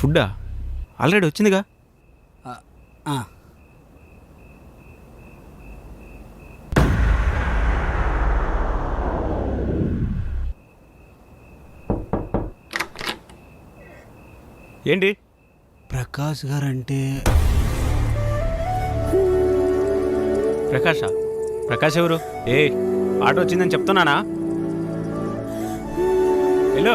ఫుడ్డా? Already వచ్చిందిగా? ఏంటి? ప్రకాష్ గారు అంటే ప్రకాష? ప్రకాష్ ఎవరు? ఏ ఆటో వచ్చిందని చెప్తున్నానా? హలో?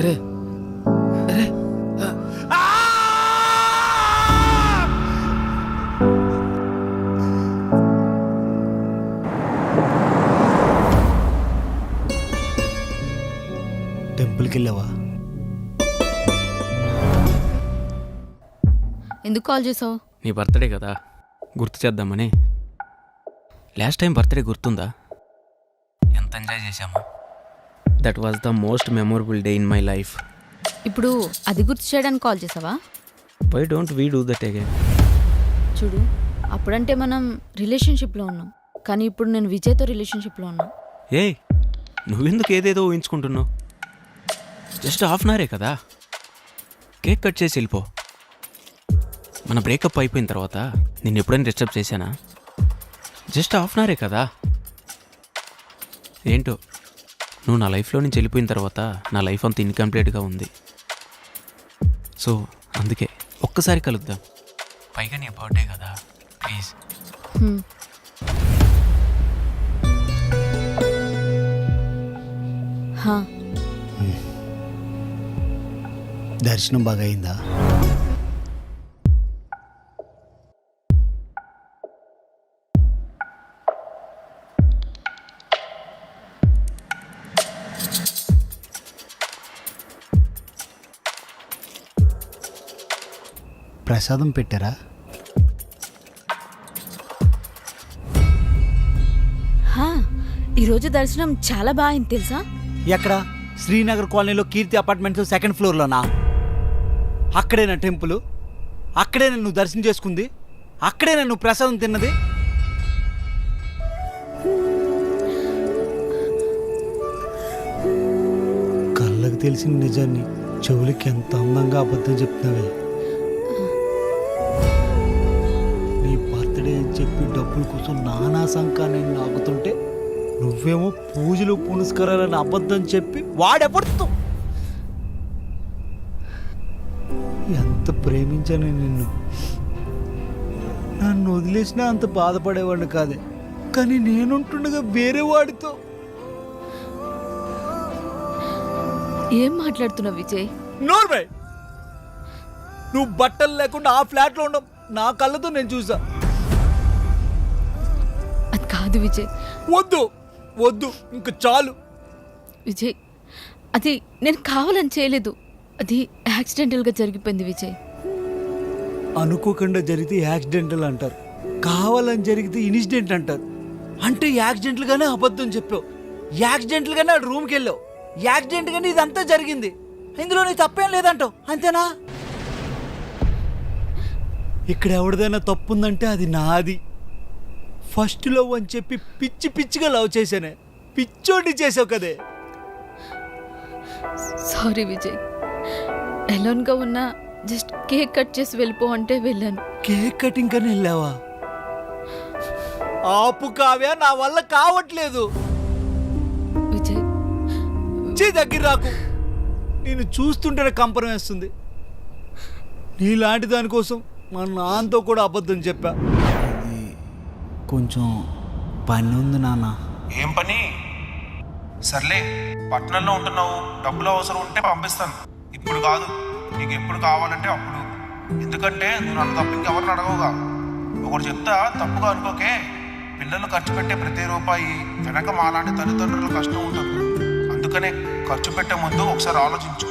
అరే. అరే. టెంపుల్కి వెళ్ళావా? ఎందుకు కాల్ చేసావు? నీ బర్త్డే కదా. గుర్తు చేద్దామని. లాస్ట్ టైం బర్త్డే గుర్తుందా? ఎంత ఎంజాయ్ చేశామా? That was the most memorable day in my life ఇప్పుడు అది గుర్తు చేయడానికి కాల్ చేసావా? Why don't we do that again చూడు అప్పుడంటే మనం రిలేషన్షిప్లో ఉన్నాం. కానీ ఇప్పుడు నేను విజయ్తో రిలేషన్షిప్లో ఉన్నా. ఏ నువ్వెందుకు ఏదేదో ఊహించుకుంటున్నావు? జస్ట్ హాఫ్ అన్ అవరే కదా? కేక్ కట్ చేసి వెళ్ళిపో. మన బ్రేకప్ అయిపోయిన తర్వాత నిన్ను ఎప్పుడైనా డిస్టర్బ్ చేశానా? జస్ట్ హాఫ్ అన్ అవరే కదా? ఏంటో? నువ్వు నా లైఫ్లో నుంచి వెళ్ళిపోయిన తర్వాత నా లైఫ్ అంత ఇన్కంప్లీట్గా ఉంది. సో అందుకే ఒక్కసారి కలుద్దాం. పైగా నీ బర్త్డే కదా ప్లీజ్. దర్శనం బాగా అయిందా? ప్రసాదం పెట్టారా. ఈరోజు దర్శనం చాలా బాగుంది తెలుసా? ఎక్కడ? శ్రీనగర్ కాలనీలో కీర్తి అపార్ట్మెంట్స్ సెకండ్ ఫ్లోర్లోనా? అక్కడేనా టెంపుల్? అక్కడే నువ్వు దర్శనం చేసుకుంది? అక్కడే నువ్వు ప్రసాదం తిన్నది? కళ్ళకు తెలిసిన నిజాన్ని చెవులకి ఎంత అందంగా అబద్ధం చెప్తున్నావే. చెప్పి డబ్బుల కోసం నానా సంకా నేను నాకుతుంటే నువ్వేమో పూజలు పునస్కారాలని అబద్ధం చెప్పి వాడెపడుతూ ఎంత ప్రేమించాను నిన్ను. నన్ను వదిలేసినా అంత బాధపడేవాడిని కాదే. కానీ నేనుంటుండగా వేరే వాడితో. ఏం మాట్లాడుతున్నావు విజయ్? నోర్వై నువ్వు బట్టలు లేకుండా ఆ ఫ్లాట్లో ఉండవు నా కళ్ళతో నేను చూసా. కాదు విజయ్. వద్దు వద్దు ఇంక చాలు. విజయ్ అది నేను కావాలని చేయలేదు. అది యాక్సిడెంటల్గా జరిగిపోయింది విజయ్. అనుకోకుండా జరిగితే యాక్సిడెంటల్ అంటారు. కావాలని జరిగితే ఇన్సిడెంట్ అంటారు. అంటే యాక్సిడెంట్లుగానే అబద్ధం చెప్పావు. యాక్సిడెంట్లుగానే ఆ రూమ్కి వెళ్ళావు. యాక్సిడెంట్గానే ఇదంతా జరిగింది. ఇందులో నీ తప్పేం లేదంటావు. అంతేనా? ఇక్కడ ఎవరిదైనా తప్పు ఉందంటే అది నాది. ఫస్ట్ లవ్ అని చెప్పి పిచ్చి పిచ్చిగా లవ్ చేశానే. పిచ్చోటి చేసావు కదే. సారీ విజయ్. ఎలోన్గా ఉన్నా జస్ట్ కేక్ కట్ చేసి వెళ్ళిపో అంటే వెళ్ళాను. కేక్ కటింగ్ కని వెళ్ళావా? ఆపు కావ్య నా వల్ల కావట్లేదు. విజయ్. చే దగ్గర రాకు. నేను చూస్తుంటేనే కంపరం వేస్తుంది. నీలాంటి దానికోసం మా నాన్నతో కూడా అబద్ధం చెప్పా. కొంచెం పని ఉంది నాన్న. ఏం పని? సర్లే పట్టణంలో ఉంటున్నావు. డబ్బులు అవసరం ఉంటే పంపిస్తాను. ఇప్పుడు కాదు. నీకు ఎప్పుడు కావాలంటే అప్పుడు. ఎందుకంటే నువ్వు నన్ను తప్ప ఇంకెవరిని అడగవుగా. ఒకటి చెప్తా తప్పుగా అనుకోకే. పిల్లలు ఖర్చు పెట్టే ప్రతి రూపాయి వెనక మాలాంటి తల్లిదండ్రుల కష్టం ఉంటుంది. అందుకనే ఖర్చు పెట్టే ముందు ఒకసారి ఆలోచించు.